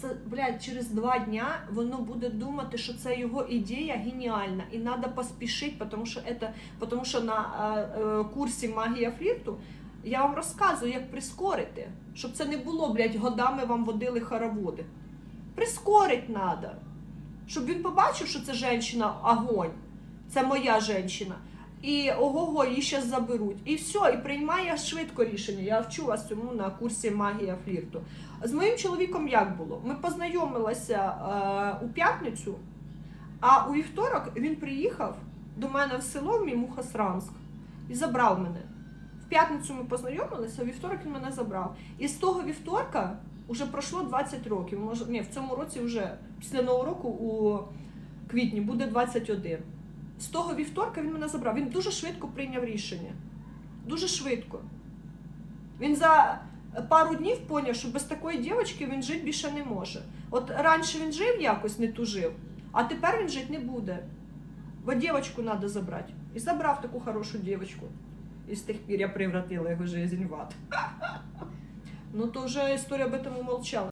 це, блядь, через два дня воно буде думати, що це його ідея геніальна, і треба поспішити, тому що, это, тому що на е, е, курсі магія флірту я вам розказую, як прискорити, щоб це не було, блядь, годами вам водили хороводи. Прискорить треба. Щоб він побачив, що це жінка огонь, це моя жінка. І ого-го, її зараз заберуть. І все, і приймає швидко рішення. Я вчу вас цьому на курсі магія флірту. З моїм чоловіком як було? Ми познайомилися е, у п'ятницю, а у вівторок він приїхав до мене в село в мій Мухосранск і забрав мене. В п'ятницю ми познайомилися, у вівторок він мене забрав. І з того вівторка вже пройшло 20 років. Може, ні, в цьому році вже після нового року у квітні буде 21. З того вівторка він мене забрав. Він дуже швидко прийняв рішення. Дуже швидко. Він за пару днів поняв, що без такої дівчинки він жити більше не може. От раніше він жив якось, не тужив, а тепер він жити не буде. Бо дівчинку треба забрати. І забрав таку хорошу дівчинку. І з тих пір я превратила його життя в ад. Ну то вже історія об этом умолчала.